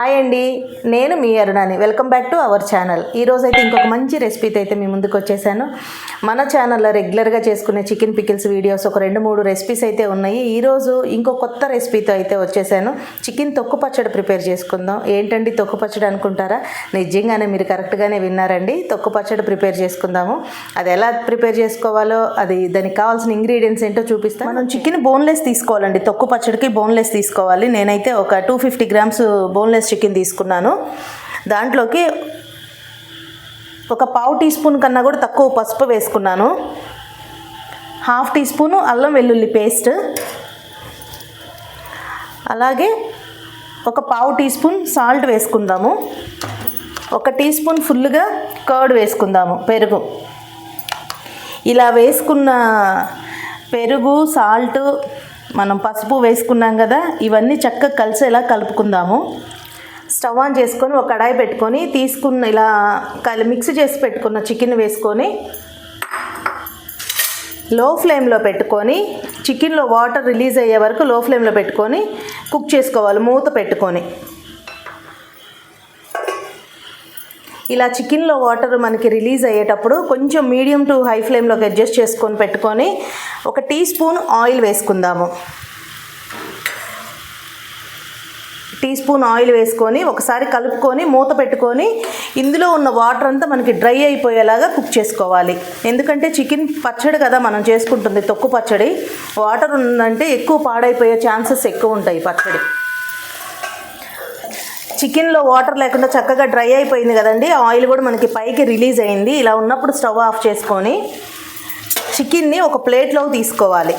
Hi అండి నేను మీ అరుణాని. Welcome back to our channel ఈరోజు అయితే ఇంకొక మంచి రెసిపీతో అయితే మీ ముందుకు వచ్చేసాను. మన ఛానల్లో రెగ్యులర్గా చేసుకునే చికెన్ పికిల్స్ వీడియోస్ ఒక రెండు మూడు రెసిపీస్ అయితే ఉన్నాయి. ఈరోజు ఇంకో కొత్త రెసిపీతో అయితే వచ్చేసాను. చికెన్ తొక్కు పచ్చడి ప్రిపేర్ చేసుకుందాం. ఏంటండి తొక్కు పచ్చడి అనుకుంటారా? నిజంగానే మీరు కరెక్ట్గానే విన్నారండి. తొక్కు పచ్చడి ప్రిపేర్ చేసుకుందాము. అది ఎలా ప్రిపేర్ చేసుకోవాలో అది దానికి కావాల్సిన ఇంగ్రీడియంట్స్ ఏంటో చూపిస్తాను మనం చికెన్ బోన్లెస్ తీసుకోవాలండి. తొక్కు పచ్చడికి బోన్లెస్ తీసుకోవాలి. నేనైతే ఒక two fifty grams boneless chicken తీసుకున్నాను. దాంట్లోకి ఒక పావు టీ స్పూన్ కన్నా కూడా తక్కువ పసుపు వేసుకున్నాను. హాఫ్ టీ స్పూను అల్లం వెల్లుల్లి పేస్ట్. అలాగే ఒక పావు టీ స్పూన్ సాల్ట్ వేసుకుందాము. ఒక టీ స్పూన్ ఫుల్గా కర్డ్ వేసుకుందాము పెరుగు. ఇలా వేసుకున్న పెరుగు సాల్ట్ మనం పసుపు వేసుకున్నాం కదా ఇవన్నీ చక్కగా కలిసేలా కలుపుకుందాము. స్టవ్ ఆన్ చేసుకొని ఒక కడాయి పెట్టుకొని తీసుకున్న ఇలా కలి మిక్స్ చేసి పెట్టుకున్న చికెన్ వేసుకొని లో ఫ్లేమ్లో పెట్టుకొని చికెన్లో వాటర్ రిలీజ్ అయ్యే వరకు లో ఫ్లేమ్లో పెట్టుకొని కుక్ చేసుకోవాలి మూత పెట్టుకొని. ఇలా చికెన్లో వాటర్ మనకి రిలీజ్ అయ్యేటప్పుడు కొంచెం మీడియం టు హై ఫ్లేమ్లోకి అడ్జస్ట్ చేసుకొని పెట్టుకొని ఒక టీ స్పూన్ ఆయిల్ వేసుకుందాము. టీ స్పూన్ ఆయిల్ వేసుకొని ఒకసారి కలుపుకొని మూత పెట్టుకొని ఇందులో ఉన్న వాటర్ అంతా మనకి డ్రై అయిపోయేలాగా కుక్ చేసుకోవాలి. ఎందుకంటే చికెన్ పచ్చడి కదా మనం చేసుకుంటుంది తొక్కు పచ్చడి. వాటర్ ఉందంటే ఎక్కువ పాడైపోయే ఛాన్సెస్ ఎక్కువ ఉంటాయి పచ్చడి. చికెన్లో వాటర్ లేకుండా చక్కగా డ్రై అయిపోయింది కదండి. ఆయిల్ కూడా మనకి పైకి రిలీజ్ అయింది. ఇలా ఉన్నప్పుడు స్టవ్ ఆఫ్ చేసుకొని చికెన్ని ఒక ప్లేట్లో తీసుకోవాలి.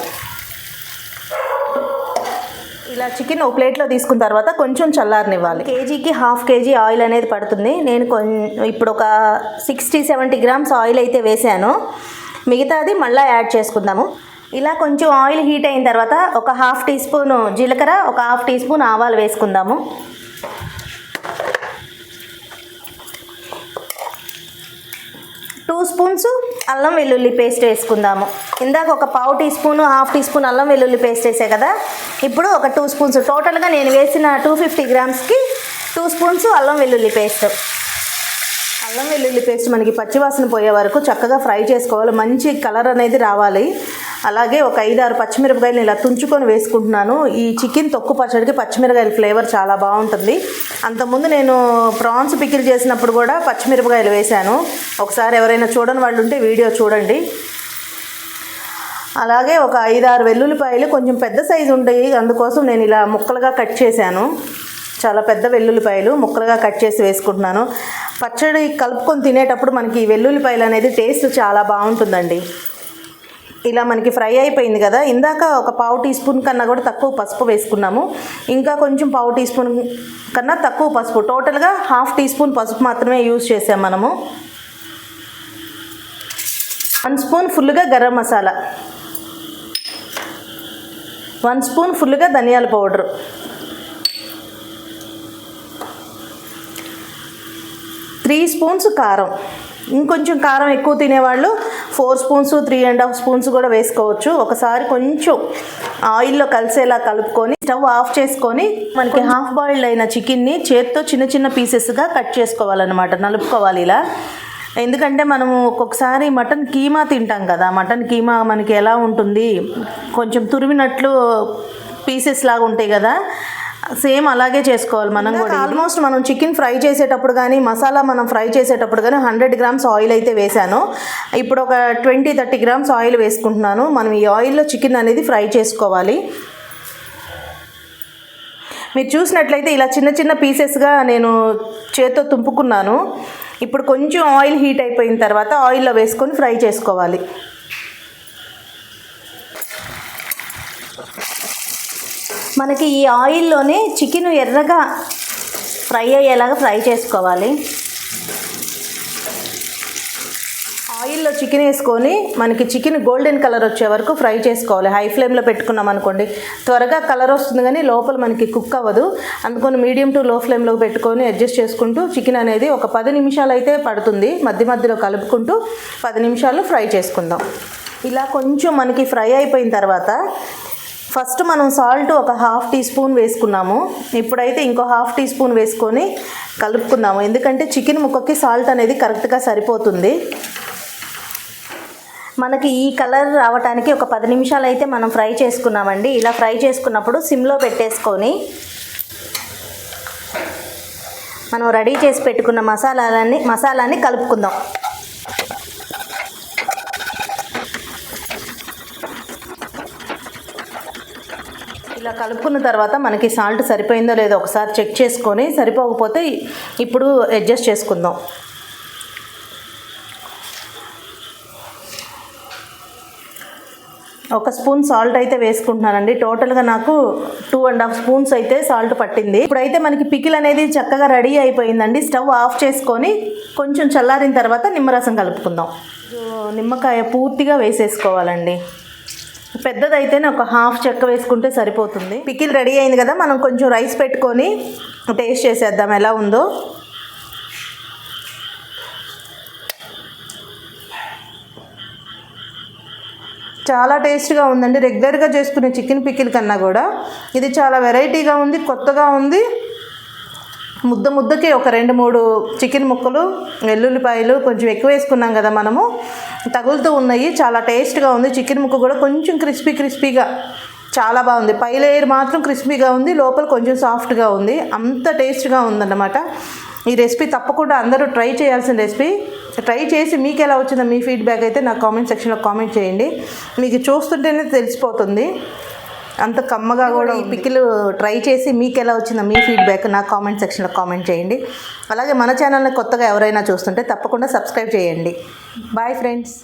ఇలా చికెన్ ఒక ప్లేట్లో తీసుకున్న తర్వాత కొంచెం చల్లారనివ్వాలి. కేజీకి హాఫ్ కేజీ ఆయిల్ అనేది పడుతుంది. నేను కొన్ ఇప్పుడు ఒక సిక్స్టీ సెవెంటీ గ్రామ్స్ ఆయిల్ అయితే వేసాను. మిగతాది మళ్ళీ యాడ్ చేసుకుందాము. ఇలా కొంచెం ఆయిల్ హీట్ అయిన తర్వాత ఒక హాఫ్ టీ స్పూన్ జీలకర్ర ఒక హాఫ్ టీ స్పూన్ ఆవాలు వేసుకుందాము. స్పూన్స్ అల్లం వెల్లుల్లి పేస్ట్ వేసుకుందాము. ఇందాక ఒక పావు teaspoon half teaspoon అల్లం వెల్లుల్లి పేస్ట్ వేసే కదా? ఇప్పుడు ఒక టూ స్పూన్స్ టోటల్గా నేను వేసిన టూ ఫిఫ్టీ గ్రామ్స్కి టూ స్పూన్స్ అల్లం వెల్లుల్లి పేస్ట్. అల్లం వెల్లుల్లి పేస్ట్ మనకి పచ్చివాసన పోయే వరకు చక్కగా ఫ్రై చేసుకోవాలి. మంచి కలర్ అనేది రావాలి. అలాగే ఒక ఐదారు పచ్చిమిరపకాయలు ఇలా తుంచుకొని వేసుకుంటున్నాను. ఈ చికెన్ తొక్కు పచ్చడికి పచ్చిమిరపకాయల ఫ్లేవర్ చాలా బాగుంటుంది. అంతకుముందు నేను ప్రాన్స్ పికిల్ చేసినప్పుడు కూడా పచ్చిమిరపకాయలు వేశాను. ఒకసారి ఎవరైనా చూడని వాళ్ళు ఉంటే వీడియో చూడండి. అలాగే ఒక ఐదారు వెల్లుల్లిపాయలు కొంచెం పెద్ద సైజు ఉంటాయి. అందుకోసం నేను ఇలా ముక్కలుగా కట్ చేశాను. చాలా పెద్ద వెల్లుల్లిపాయలు ముక్కలుగా కట్ చేసి వేసుకుంటున్నాను. పచ్చడి కలుపుకొని తినేటప్పుడు మనకి ఈ వెల్లుల్లిపాయలు అనేది టేస్ట్ చాలా బాగుంటుందండి. ఇలా మనకి ఫ్రై అయిపోయింది కదా. ఇందాక ఒక పావు టీ స్పూన్ కన్నా కూడా తక్కువ పసుపు వేసుకున్నాము. ఇంకా కొంచెం పావు టీ స్పూన్ కన్నా తక్కువ పసుపు. టోటల్గా హాఫ్ టీ స్పూన్ పసుపు మాత్రమే యూజ్ చేసాం మనము. వన్ స్పూన్ ఫుల్గా గరం మసాలా. వన్ స్పూన్ ఫుల్గా ధనియాల పౌడర్. త్రీ స్పూన్స్ కారం. ఇంకొంచెం కారం ఎక్కువ తినేవాళ్ళు four spoons three and half spoons కూడా వేసుకోవచ్చు. ఒకసారి కొంచెం ఆయిల్లో కలిసేలా కలుపుకొని స్టవ్ ఆఫ్ చేసుకొని మనకి హాఫ్ బాయిల్డ్ అయిన చికెన్ని చేత్తో చిన్న చిన్న పీసెస్గా కట్ చేసుకోవాలన్నమాట. నలుపుకోవాలి ఇలా. ఎందుకంటే మనము ఒక్కొక్కసారి మటన్ కీమా తింటాం కదా మటన్ కీమా మనకి ఎలా ఉంటుంది కొంచెం తురిమినట్లు పీసెస్ లాగా ఉంటాయి కదా సేమ్ అలాగే చేసుకోవాలి మనం కూడా ఆల్మోస్ట్ మనం చికెన్ ఫ్రై చేసేటప్పుడు కానీ మసాలా మనం ఫ్రై చేసేటప్పుడు కానీ హండ్రెడ్ గ్రామ్స్ ఆయిల్ అయితే వేసాను ఇప్పుడు ఒక ట్వంటీ థర్టీ గ్రామ్స్ ఆయిల్ వేసుకుంటున్నాను. మనం ఈ ఆయిల్లో చికెన్ అనేది ఫ్రై చేసుకోవాలి. మీరు చూసినట్లయితే ఇలా చిన్న చిన్న పీసెస్గా నేను చేత్తో తుంపుకున్నాను. ఇప్పుడు కొంచెం ఆయిల్ హీట్ అయిపోయిన తర్వాత ఆయిల్లో వేసుకొని ఫ్రై చేసుకోవాలి. మనకి ఈ ఆయిల్లోనే చికెన్ ఎర్రగా ఫ్రై అయ్యేలాగా ఫ్రై చేసుకోవాలి. ఆయిల్లో చికెన్ వేసుకొని మనకి చికెన్ గోల్డెన్ కలర్ వచ్చే వరకు ఫ్రై చేసుకోవాలి. హై ఫ్లేమ్లో పెట్టుకున్నాం అనుకోండి. త్వరగా కలర్ వస్తుంది కానీ లోపల మనకి కుక్ అవ్వదు. అందుకని మీడియం టు లో ఫ్లేమ్లో పెట్టుకొని అడ్జస్ట్ చేసుకుంటూ చికెన్ అనేది ఒక పది నిమిషాలు అయితే పడుతుంది. మధ్య మధ్యలో కలుపుకుంటూ పది నిమిషాలు ఫ్రై చేసుకుందాం. ఇలా కొంచెం మనకి ఫ్రై అయిపోయిన తర్వాత ఫస్ట్ మనం సాల్ట్ ఒక హాఫ్ టీ స్పూన్ వేసుకున్నాము. ఇప్పుడైతే ఇంకో హాఫ్ టీ స్పూన్ వేసుకొని కలుపుకుందాము. ఎందుకంటే చికెన్ ముక్కకి సాల్ట్ అనేది కరెక్ట్గా సరిపోతుంది. మనకి ఈ కలర్ రావడానికి ఒక పది నిమిషాలు అయితే మనం ఫ్రై చేసుకున్నామండి. ఇలా ఫ్రై చేసుకున్నప్పుడు సిమ్లో పెట్టేసుకొని మనం రెడీ చేసి పెట్టుకున్న మసాలాలన్నీ మసాలాని కలుపుకుందాం. ఇలా కలుపుకున్న తర్వాత మనకి సాల్ట్ సరిపోయిందో లేదో ఒకసారి చెక్ చేసుకొని సరిపోకపోతే ఇప్పుడు అడ్జస్ట్ చేసుకుందాం. ఒక స్పూన్ సాల్ట్ అయితే వేసుకుంటున్నానండి. టోటల్గా నాకు టూ అండ్ హాఫ్ స్పూన్స్ అయితే సాల్ట్ పట్టింది. ఇప్పుడైతే మనకి పికిల్ అనేది చక్కగా రెడీ అయిపోయిందండి. స్టవ్ ఆఫ్ చేసుకొని కొంచెం చల్లారిన తర్వాత నిమ్మరసం కలుపుకుందాం. నిమ్మకాయ పూర్తిగా వేసేసుకోవాలండి. పెద్దదైతేనే ఒక హాఫ్ చెక్క వేసుకుంటే సరిపోతుంది. పికిల్ రెడీ అయింది కదా మనం కొంచెం రైస్ పెట్టుకొని టేస్ట్ చేసేద్దాం ఎలా ఉందో. చాలా టేస్ట్గా ఉందండి. రెగ్యులర్గా చేసుకునే చికెన్ పికిల్ కన్నా కూడా ఇది చాలా వెరైటీగా ఉంది కొత్తగా ఉంది. ముద్ద ముద్దకి ఒక రెండు మూడు చికెన్ ముక్కలు వెల్లుల్లిపాయలు కొంచెం ఎక్కువ వేసుకున్నాం కదా మనము. తగులుతూ ఉన్నాయి చాలా టేస్ట్గా ఉంది. చికెన్ ముక్క కూడా కొంచెం క్రిస్పీ క్రిస్పీగా చాలా బాగుంది. పై లేయర్ మాత్రం క్రిస్పీగా ఉంది లోపల కొంచెం సాఫ్ట్గా ఉంది. అంత టేస్ట్గా ఉందన్నమాట. ఈ రెసిపీ తప్పకుండా అందరూ ట్రై చేయాల్సిన రెసిపీ. ట్రై చేసి మీకు ఎలా వచ్చిందో మీ ఫీడ్బ్యాక్ అయితే నా కామెంట్ సెక్షన్లో కామెంట్ చేయండి. మీకు చూస్తుంటేనే తెలిసిపోతుంది. అంత కమ్మగా కూడా ఈ పిక్కిలు ట్రై చేసి మీకు ఎలా వచ్చిందో మీ ఫీడ్బ్యాక్ నా కామెంట్ సెక్షన్లో కామెంట్ చేయండి. అలాగే మన ఛానల్ని కొత్తగా ఎవరైనా చూస్తుంటే తప్పకుండా సబ్స్క్రైబ్ చేయండి. Bye friends